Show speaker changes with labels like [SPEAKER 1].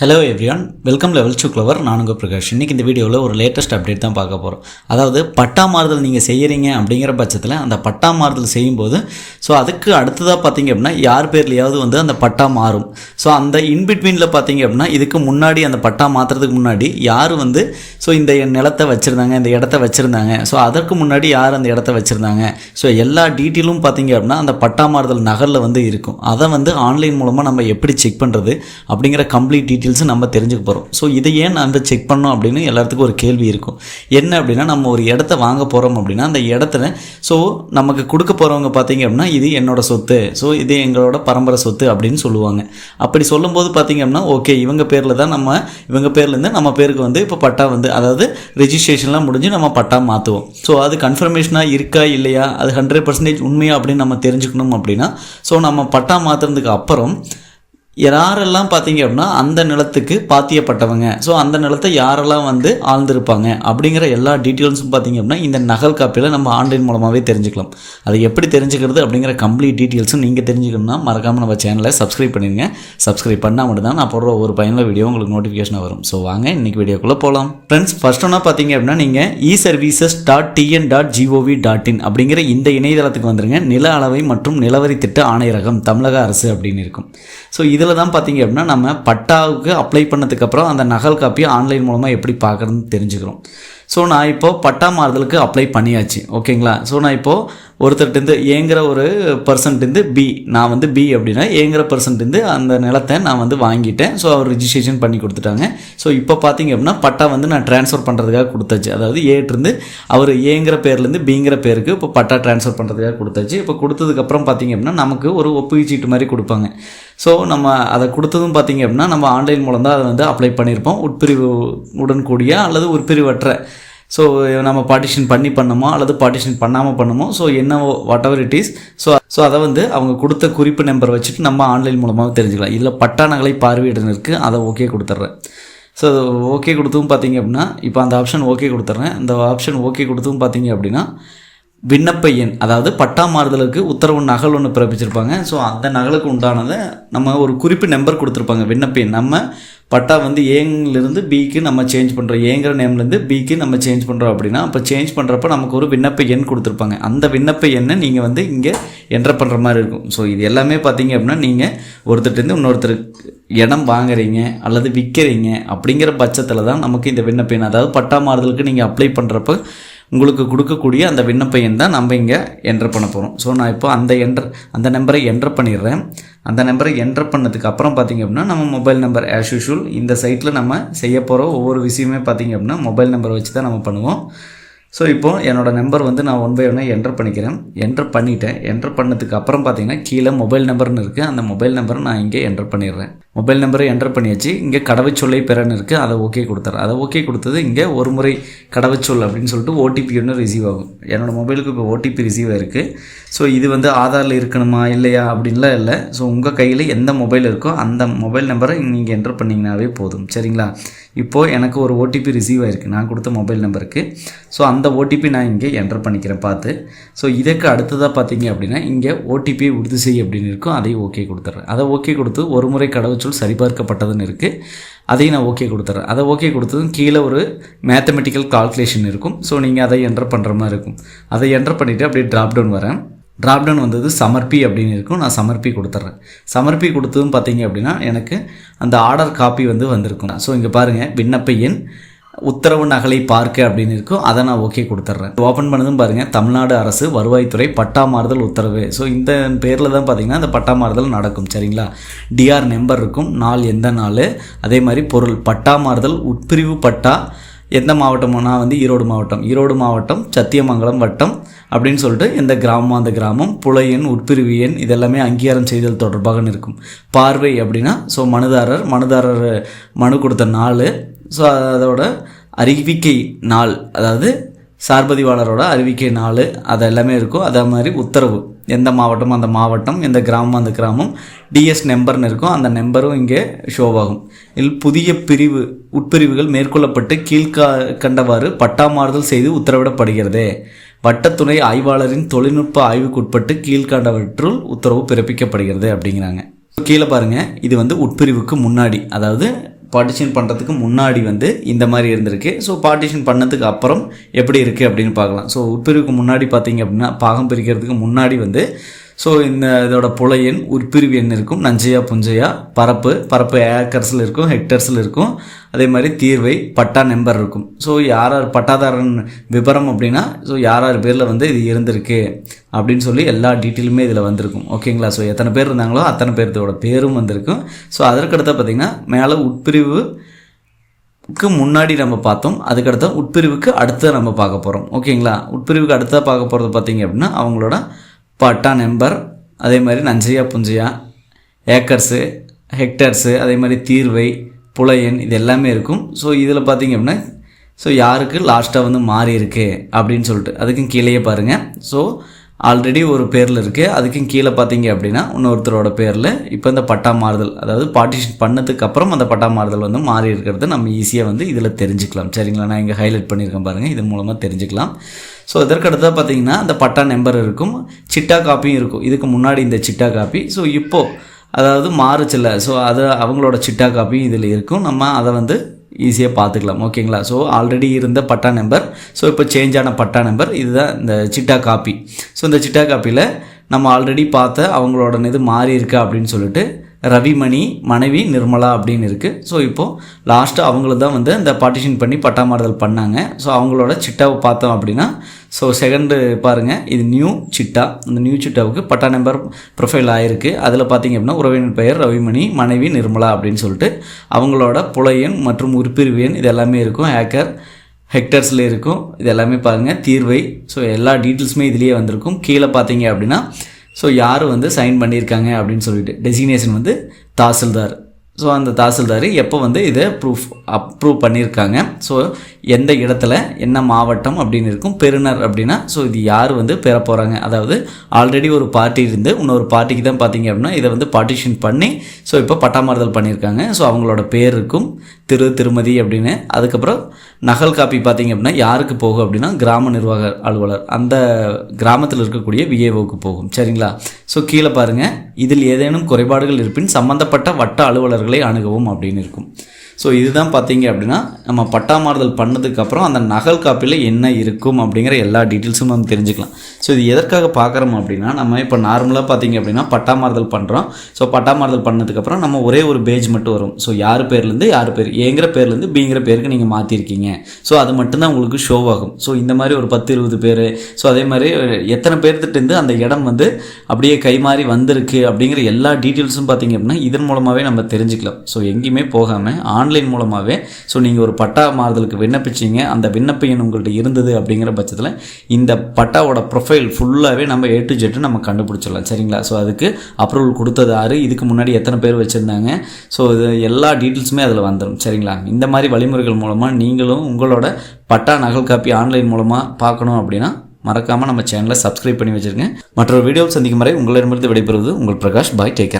[SPEAKER 1] Hello everyone welcome level two clever நானுங்க பிரகாஷ். இன்றைக்கி இந்த வீடியோவில் ஒரு லேட்டஸ்ட் அப்டேட் தான் பார்க்க போகிறோம் அதாவது பட்டா மாறுதல் நீங்கள் செய்கிறீங்க அப்படிங்கிற பட்சத்தில் அந்த பட்டா மாறுதல் செய்யும்போது ஸோ அதுக்கு அடுத்ததாக பார்த்தீங்க அப்படின்னா யார் பேர்லையாவது வந்து அந்த பட்டா மாறும். ஸோ அந்த இன்பிட்வீனில் பார்த்தீங்க அப்படின்னா இதுக்கு முன்னாடி அந்த பட்டா மாற்றுறதுக்கு முன்னாடி யார் வந்து ஸோ இந்த நிலத்தை வச்சுருந்தாங்க இந்த இடத்த வச்சுருந்தாங்க ஸோ அதற்கு முன்னாடி யார் அந்த இடத்த வச்சுருந்தாங்க? ஸோ எல்லா டீட்டெயிலும் பார்த்தீங்க அப்படின்னா அந்த பட்டா மாறுதல் நகரில் வந்து இருக்கும். அதை வந்து ஆன்லைன் மூலமாக நம்ம எப்படி செக் பண்ணுறது அப்படிங்கிற கம்ப்ளீட் டீட்டெயில்ஸ் நம்ம தெரிஞ்சுக்க போகிறோம் ஸோ இதை ஏன் நம்ம செக் பண்ணோம் அப்படின்னு எல்லாத்துக்கும் ஒரு கேள்வி இருக்கும். என்ன அப்படின்னா நம்ம ஒரு இடத்த வாங்க போகிறோம் அப்படின்னா அந்த இடத்துல ஸோ நமக்கு கொடுக்க போகிறவங்க பார்த்தீங்க அப்படின்னா இது என்னோட சொத்து. ஸோ இது எங்களோட பரம்பரை சொத்து அப்படின்னு சொல்லுவாங்க. அப்படி சொல்லும்போது பார்த்தீங்க அப்படின்னா ஓகே இவங்க பேரில் தான் நம்ம இவங்க பேர்லேருந்து நம்ம பேருக்கு வந்து இப்போ பட்டா வந்து அதாவது ரெஜிஸ்ட்ரேஷன்லாம் முடிஞ்சு நம்ம பட்டா மாற்றுவோம் ஸோ அது கன்ஃபர்மேஷனாக இருக்கா இல்லையா? அது ஹண்ட்ரட் பர்சன்டேஜ் உண்மையா அப்படின்னு நம்ம தெரிஞ்சுக்கணும் அப்படின்னா ஸோ நம்ம பட்டா மாற்றுறதுக்கு அப்புறம் யாரெல்லாம் பார்த்தீங்க அப்படின்னா அந்த நிலத்துக்கு பாத்தியப்பட்டவங்க. ஸோ அந்த நிலத்தை யாரெல்லாம் வந்து ஆழ்ந்திருப்பாங்க அப்படிங்கிற எல்லா டீட்டெயில்ஸும் பார்த்தீங்க அப்படின்னா இந்த நகல் காப்பியில் நம்ம ஆன்லைன் மூலமாகவே தெரிஞ்சுக்கலாம். அதை எப்படி தெரிஞ்சுக்கிறது அப்படிங்கிற கம்ப்ளீட் டீட்டெயில்ஸும் நீங்கள் தெரிஞ்சுக்கணும்னா மறக்காமல் நம்ம சேனலை சப்ஸ்கிரைப் பண்ணிடுங்க. சப்ஸ்கிரைப் பண்ணால் மட்டும் தான் நான் போடுற ஒரு பயனுள்ள வீடியோ உங்களுக்கு நோட்டிஃபிகேஷன் வரும். ஸோ வாங்க இன்னைக்கு வீடியோக்குள்ளே போகலாம் ஃப்ரெண்ட்ஸ் ஃபர்ஸ்ட் ஒன்றா பார்த்தீங்க அப்படின்னா நீங்கள் e services dot TN dot gov dot in அப்படிங்கிற இந்த இணையதளத்துக்கு வந்துருங்க. நில அளவை மற்றும் நிலவரி திட்ட ஆணையரகம் தமிழக அரசு அப்படின்னு இருக்கும். ஸோ இதில் தான் பார்த்தீங்க அப்படின்னா நம்ம பட்டாவுக்கு அப்ளை பண்ணதுக்கப்புறம் அந்த நகல் காப்பியை ஆன்லைன் மூலமாக எப்படி பார்க்குறதுன்னு தெரிஞ்சுக்கிறோம். ஸோ நான் இப்போது பட்டா மாறுதலுக்கு அப்ளை பண்ணியாச்சு. ஓகேங்களா ஸோ நான் இப்போது ஒருத்தர்கிட்டருந்து ஏங்கிற ஒரு பர்சன்ட்லேருந்து பி நான் வந்து பி அப்படின்னா ஏங்குற பர்சன்ட்லேருந்து அந்த நிலத்தை நான் வந்து வாங்கிட்டேன். ஸோ அவர் ரிஜிஸ்ட்ரேஷன் பண்ணி கொடுத்துட்டாங்க. ஸோ இப்போ பார்த்தீங்க அப்படின்னா பட்டா வந்து நான் ட்ரான்ஸ்ஃபர் பண்ணுறதுக்காக கொடுத்தாச்சு. அதாவது ஏட்டிருந்து அவர் ஏங்கிற பேர்லேருந்து பிங்கிற பேருக்கு இப்போ பட்டா ட்ரான்ஸ்ஃபர் பண்ணுறதுக்காக கொடுத்தாச்சு. இப்போ கொடுத்ததுக்கப்புறம் பார்த்தீங்க அப்படின்னா நமக்கு ஒரு ஒப்புகை சீட்டு மாதிரி கொடுப்பாங்க. ஸோ நம்ம அதை கொடுத்ததும் பார்த்தீங்க அப்படின்னா நம்ம ஆன்லைன் மூலம் தான் அதை வந்து அப்ளை பண்ணியிருப்போம். உட்பிரிவு உடன் கூடிய அல்லது உட்பிரிவற்ற. ஸோ நம்ம பார்ட்டிஷன் பண்ணி பண்ணோமோ அல்லது பார்ட்டிஷன் பண்ணாமல் பண்ணுமோ ஸோ என்ன whatever it is so so அதை வந்து அவங்க கொடுத்த குறிப்பு நம்பர் வச்சுட்டு நம்ம ஆன்லைன் மூலமாக தெரிஞ்சுக்கலாம். இதில் பட்டா நகலை பார்வையிடனருக்கு அதை ஓகே கொடுத்துட்றேன் ஸோ ஓகே கொடுத்தும் பார்த்தீங்க அப்படின்னா இப்போ அந்த ஆப்ஷன் ஓகே கொடுத்துட்றேன் இந்த ஆப்ஷன் ஓகே கொடுத்தும் பார்த்தீங்க அப்படின்னா விண்ணப்ப எண் அதாவது பட்டா மாறுதலுக்கு உத்தரவு நகல் ஒன்று பிறப்பிச்சிருப்பாங்க. ஸோ அந்த நகலுக்கு உண்டானதை நம்ம ஒரு குறிப்பு நம்பர் கொடுத்துருப்பாங்க விண்ணப்ப எண். நம்ம பட்டா வந்து ஏங்கிலிருந்து பிக்கு நம்ம சேஞ்ச் பண்ணுறோம் ஏங்கிற நேம்லேருந்து பிக்கு நம்ம சேஞ்ச் பண்ணுறோம் அப்படின்னா அப்போ சேஞ்ச் பண்ணுறப்ப நமக்கு ஒரு விண்ணப்ப எண் கொடுத்துருப்பாங்க. அந்த விண்ணப்ப எண்ணை நீங்கள் வந்து இங்கே என்ட்ரு பண்ணுற மாதிரி இருக்கும். ஸோ இது எல்லாமே பார்த்தீங்க அப்படின்னா நீங்கள் ஒருத்தர்கிட்டருந்து இன்னொருத்தருக்கு இடம் வாங்குறீங்க அல்லது விற்கிறீங்க அப்படிங்கிற பட்சத்தில் தான் நமக்கு இந்த விண்ணப்ப எண் அதாவது பட்டா மாறுதலுக்கு நீங்கள் அப்ளை பண்ணுறப்ப உங்களுக்கு கொடுக்கக்கூடிய அந்த விண்ணப்ப எண் தான் நம்ம இங்கே என்ட்ரு பண்ண போகிறோம் ஸோ நான் இப்போ அந்த என்ட்ரு அந்த நம்பரை என்ட்ரு பண்ணிடுறேன். அந்த நம்பரை என்ட்ரு பண்ணதுக்கு அப்புறம் பார்த்திங்க அப்படின்னா நம்ம மொபைல் நம்பர் ஆஸ் யூஷுவல் இந்த சைட்டில் நம்ம செய்ய போகிற ஒவ்வொரு விஷயமே பார்த்திங்க அப்படின்னா மொபைல் நம்பரை வச்சு தான் நம்ம பண்ணுவோம். ஸோ இப்போது என்னோடய நம்பர் வந்து நான் ஒன் பை ஒன்னாக என்ட்ரு பண்ணிக்கிறேன். என்டர் பண்ணிவிட்டேன் என்ட்ரு பண்ணதுக்கு அப்புறம் பார்த்தீங்கன்னா கீழே மொபைல் நம்பர்னு இருக்குது அந்த மொபைல் நம்பரை நான் இங்கே என்ட்ரு பண்ணிடுறேன். மொபைல் நம்பரை என்ட்ரு பண்ணியாச்சு. இங்கே கடவுச்சொல்லை பெறன்னு இருக்குது அதை ஓகே கொடுத்துறேன். அதை ஓகே கொடுத்தது இங்கே ஒரு முறை கடவுச்சொல் அப்படின்னு சொல்லிட்டு ஓடிபி ஒன்று ரிசீவ் ஆகும். என்னோடய மொபைலுக்கு இப்போ ஓடிபி ரிசீவ் ஆயிருக்கு. ஸோ இது வந்து ஆதாரில் இருக்கணுமா இல்லையா அப்படின்லாம் இல்லை. ஸோ உங்கள் கையில் எந்த மொபைல் இருக்கோ அந்த மொபைல் நம்பரை நீங்கள் என்டர் பண்ணிங்கனாவே போதும். சரிங்களா? இப்போது எனக்கு ஒரு ஓடிபி ரிசீவ் ஆயிருக்கு. நான் கொடுத்த மொபைல் நம்பருக்கு ஸோ அந்த ஓடிபி நான் இங்கே என்டர் பண்ணிக்கிறேன். பார்த்து. ஸோ இதுக்கு அடுத்ததாக பார்த்தீங்க அப்படின்னா இங்கே ஓடிபி உறுதி செய் அப்படின்னு இருக்கும். அதையும் ஓகே கொடுத்துட்றேன். அதை ஓகே கொடுத்து ஒரு முறை கடவுச்சொல் சரிபார்க்கப்பட்டதுன்னு இருக்குது அதையும் நான் ஓகே கொடுத்துட்றேன். அதை ஓகே கொடுத்ததும் கீழே ஒரு மேத்தமெட்டிக்கல் கால்குலேஷன் இருக்கும். ஸோ நீங்கள் அதை என்டர் பண்ணுற மாதிரி இருக்கும். அதை என்டர் பண்ணிவிட்டு அப்படியே ட்ராப் டவுன் வரேன். ட்ராப்டவுன் வந்தது சமர்ப்பி அப்படின்னு இருக்கும். நான் சமர்ப்பி கொடுத்துட்றேன் சமர்ப்பி கொடுத்ததும் பார்த்தீங்க அப்படின்னா எனக்கு அந்த ஆர்டர் காப்பி வந்து வந்திருக்கும். ஸோ இங்கே பாருங்கள் விண்ணப்ப எண் உத்தரவு நகலை பார்க்க அப்படின்னு இருக்கும். அதை நான் ஓகே கொடுத்துட்றேன் ஓப்பன் பண்ணதும் பாருங்கள் தமிழ்நாடு அரசு வருவாய்த்துறை பட்டா மாறுதல் உத்தரவு. ஸோ இந்த பேரில் தான் பார்த்தீங்கன்னா இந்த பட்டா மாறுதல் நடக்கும். சரிங்களா? டிஆர் நம்பர் இருக்கும். நாள் எந்த நாள்? அதே மாதிரி பொருள். பட்டா மாறுதல் உட்பிரிவு பட்டா. எந்த மாவட்டமோ நான் வந்து ஈரோடு மாவட்டம். ஈரோடு மாவட்டம் சத்தியமங்கலம் வட்டம். அப்படின்னு சொல்லிட்டு எந்த கிராமம் அந்த கிராமம் புலையன் உட்பிரிவு எண் இதெல்லாமே அங்கீகாரம் செய்தல் தொடர்பாக இருக்கும் பார்வை அப்படின்னா ஸோ மனுதாரர் மனுதாரர் மனு கொடுத்த நாள். ஸோ அதோட அறிவிக்கை நாள் அதாவது சார்பதிவாளரோட அறிவிக்கை நாள் அது எல்லாமே இருக்கும். அதே மாதிரி உத்தரவு எந்த மாவட்டமும் அந்த மாவட்டம் எந்த கிராமம் அந்த கிராமம் டிஎஸ் நம்பர்னு இருக்கும். அந்த நம்பரும் இங்கே ஷோவாகும் இதில் புதிய பிரிவு உட்பிரிவுகள் மேற்கொள்ளப்பட்டு கீழ்கா கண்டவாறு பட்டா மாறுதல் செய்து உத்தரவிடப்படுகிறது. வட்டத்துணை ஆய்வாளரின் தொழில்நுட்ப ஆய்வுக்குட்பட்டு கீழ்கண்டவற்றுள் உத்தரவு பிறப்பிக்கப்படுகிறது அப்படிங்கிறாங்க. கீழே பாருங்கள் இது வந்து உட்பிரிவுக்கு முன்னாடி அதாவது பார்ட்டிஷன் பண்ணுறதுக்கு முன்னாடி வந்து இந்த மாதிரி இருந்திருக்கு. ஸோ பார்ட்டிஷன் பண்ணதுக்கு அப்புறம் எப்படி இருக்குது அப்படின்னு பார்க்கலாம். ஸோ உட்பிரிவுக்கு முன்னாடி பார்த்தீங்க அப்படின்னா பாகம் பிரிக்கிறதுக்கு முன்னாடி வந்து ஸோ இந்த இதோட புல எண் உட்பிரிவு எண் இருக்கும்? நஞ்சையா புஞ்சையா? பரப்பு பரப்பு ஏக்கர்ஸில் இருக்கும் ஹெக்டர்ஸில் இருக்கும். அதே மாதிரி தீர்வை பட்டா நம்பர் இருக்கும். ஸோ யார் யார் பட்டாதாரன் விபரம் அப்படின்னா ஸோ யார் யார் பேரில் வந்து இது இருந்திருக்கு அப்படின்னு சொல்லி எல்லா டீட்டெயிலுமே இதில் வந்திருக்கும். ஓகேங்களா ஸோ எத்தனை பேர் இருந்தாங்களோ அத்தனை பேர்த்தோட பேரும் வந்திருக்கும். ஸோ அதற்கடுத்த பார்த்திங்கன்னா மேலே உட்பிரிவு க்கு முன்னாடி நம்ம பார்த்தோம். அதுக்கடுத்த உட்பிரிவுக்கு அடுத்து நம்ம பார்க்க போகிறோம் ஓகேங்களா உட்பிரிவுக்கு அடுத்த பார்க்க போகிறது பார்த்தீங்க அப்படின்னா அவங்களோட பட்டா நம்பர் அதே மாதிரி நஞ்சையா புஞ்சையா ஏக்கர்ஸு ஹெக்டர்ஸு அதே மாதிரி தீர்வை புலையன் இது எல்லாமே இருக்கும். ஸோ இதில் பார்த்தீங்க அப்படின்னா ஸோ யாருக்கு லாஸ்ட்டாக வந்து மாறி இருக்கு அப்படின்னு சொல்லிட்டு அதுக்கும் கீழேயே பாருங்கள் ஸோ ஆல்ரெடி ஒரு பேரில் இருக்குது அதுக்கும் கீழே பார்த்தீங்க அப்படின்னா இன்னொருத்தரோட பேரில் இப்போ இந்த பட்டா மாறுதல் அதாவது பார்ட்டிஷன் பண்ணதுக்கு அப்புறம் அந்த பட்டா மாறுதல் வந்து மாறி இருக்கிறத நம்ம ஈஸியாக வந்து இதில் தெரிஞ்சுக்கலாம். சரிங்களா? நான் இங்கே ஹைலைட் பண்ணியிருக்கேன் பாருங்கள் இது மூலமாக தெரிஞ்சுக்கலாம். ஸோ இதற்கடுத்ததாக பார்த்தீங்கன்னா அந்த பட்டா நம்பர் இருக்கும். சிட்டா காப்பியும் இருக்கும். இதுக்கு முன்னாடி இந்த சிட்டா காப்பி ஸோ இப்போது அதாவது மாறுச்சில்ல. ஸோ அது அவங்களோட சிட்டா காப்பியும் இதில் இருக்கும். நம்ம அதை வந்து ஈஸியாக பார்த்துக்கலாம். ஓகேங்களா ஸோ ஆல்ரெடி இருந்த பட்டா நம்பர் ஸோ இப்போ சேஞ்ச் ஆன பட்டா நம்பர் இதுதான் இந்த சிட்டா காப்பி ஸோ இந்த சிட்டா காப்பியில் நம்ம ஆல்ரெடி பார்த்த அவங்களோட இது மாறி இருக்கா அப்படின்னு சொல்லிட்டு ரவிமணி மனைவி நிர்மலா அப்படின்னு இருக்குது ஸோ இப்போது லாஸ்ட்டு அவங்கள தான் வந்து இந்த பார்ட்டிஷன் பண்ணி பட்டா மாறுதல் பண்ணாங்க. ஸோ அவங்களோட சிட்டாவை பார்த்தோம் அப்படின்னா ஸோ செகண்டு பாருங்கள் இது நியூ சிட்டா. அந்த நியூ சிட்டாவுக்கு பட்டா நம்பர் ப்ரொஃபைல் ஆயிருக்கு. அதில் பார்த்தீங்க அப்படின்னா உறவினர் பெயர் ரவிமணி மனைவி நிர்மலா அப்படின்னு சொல்லிட்டு அவங்களோட புலையன் மற்றும் உறுப்பிரிவு எண் இது எல்லாமே இருக்கும். ஏக்கர் ஹெக்டர்ஸில் இருக்கும். இது எல்லாமே பாருங்கள் தீர்வை. ஸோ எல்லா டீட்டெயில்ஸுமே இதுலேயே வந்திருக்கும். கீழே பார்த்தீங்க அப்படின்னா ஸோ யார் வந்து சைன் பண்ணியிருக்காங்க அப்படின்னு சொல்லிட்டு டெசிக்னேஷன் வந்து தாசில்தார். ஸோ அந்த தாசில்தார் எப்போ வந்து இதை ப்ரூஃப் அப்ரூவ் பண்ணியிருக்காங்க. ஸோ எந்த இடத்துல என்ன மாவட்டம் அப்படின்னு இருக்கும் பெறுநர் அப்படின்னா ஸோ இது யார் வந்து பெற போகிறாங்க அதாவது ஆல்ரெடி ஒரு பார்ட்டி இருந்து இன்னொரு பார்ட்டிக்கு தான் பார்த்தீங்க அப்படின்னா இதை வந்து பார்ட்டிஷன் பண்ணி ஸோ இப்போ பட்டாமாறுதல் பண்ணியிருக்காங்க. ஸோ அவங்களோட பேர் இருக்கும் திரு திருமதி அப்படின்னு அதுக்கப்புறம் நகல் காப்பி பார்த்தீங்க அப்படின்னா யாருக்கு போகும் அப்படின்னா கிராம நிர்வாக அலுவலர் அந்த கிராமத்தில் இருக்கக்கூடிய விஏஓக்கு போகும். சரிங்களா? ஸோ கீழே பாருங்கள் இதில் ஏதேனும் குறைபாடுகள் இருப்பின் சம்மந்தப்பட்ட வட்ட அலுவலர்கள் அணுகவும் அப்படின்னு இருக்கும். ஸோ இதுதான் பார்த்தீங்க அப்படின்னா நம்ம பட்டா மாறுதல் பண்ணதுக்கப்புறம் அந்த நகல் காப்பியில் என்ன இருக்கும் அப்படிங்கிற எல்லா டீட்டெயில்ஸும் நம்ம தெரிஞ்சுக்கலாம். ஸோ இது எதற்காக பார்க்குறோம் அப்படின்னா நம்ம இப்போ நார்மலாக பார்த்தீங்க அப்படின்னா பட்டா மாறுதல் பண்ணுறோம் ஸோ பட்டா மாறுதல் பண்ணதுக்கப்புறம் நம்ம ஒரே ஒரு பேஜ் மட்டும் வரும். ஸோ யார் பேர்லேருந்து யார் பேர் ஏங்கிற பேர்லேருந்து பிங்கிற பேருக்கு நீங்கள் மாற்றிருக்கீங்க ஸோ அது மட்டும்தான் உங்களுக்கு ஷோ ஆகும். ஸோ இந்த மாதிரி ஒரு பத்து இருபது பேர் ஸோ அதே மாதிரி எத்தனை பேர்த்துட்டு அந்த இடம் வந்து அப்படியே கைமாறி வந்திருக்கு அப்படிங்கிற எல்லா டீட்டெயில்ஸும் பார்த்தீங்க அப்படின்னா இதன் மூலமாகவே நம்ம தெரிஞ்சுக்கலாம். ஸோ எங்கேயுமே போகாமல் ஆன்லைன் மூலமாகவே ஸோ நீங்கள் ஒரு பட்டா மாறுதலுக்கு விண்ணப்பிச்சீங்க. அந்த விண்ணப்ப எண் உங்கள்கிட்ட இருந்தது அப்படிங்கிற பட்சத்தில் இந்த பட்டாவோட ப்ரொஃபைல் ஃபுல்லாகவே நம்ம ஏ டு ஜெட்டு நம்ம கண்டுபிடிச்சிடலாம். சரிங்களா? ஸோ அதுக்கு அப்ரூவல் கொடுத்தது ஆறு இதுக்கு முன்னாடி எத்தனை பேர் வச்சுருந்தாங்க? ஸோ இது எல்லா டீட்டெயில்ஸுமே அதில் வந்துடும் சரிங்களா? இந்த மாதிரி வழிமுறைகள் மூலமாக நீங்களும் உங்களோட பட்டா நகல் காப்பி ஆன்லைன் மூலமாக பார்க்கணும் அப்படின்னா மறக்காமல் நம்ம சேனலை சப்ஸ்கிரைப் பண்ணி வச்சுருங்க. மற்றொரு வீடியோவில் சந்திக்கும் வரை உங்களிடமிருந்து விடைபெறுவது உங்கள் பிரகாஷ். பாய் டேக்கர்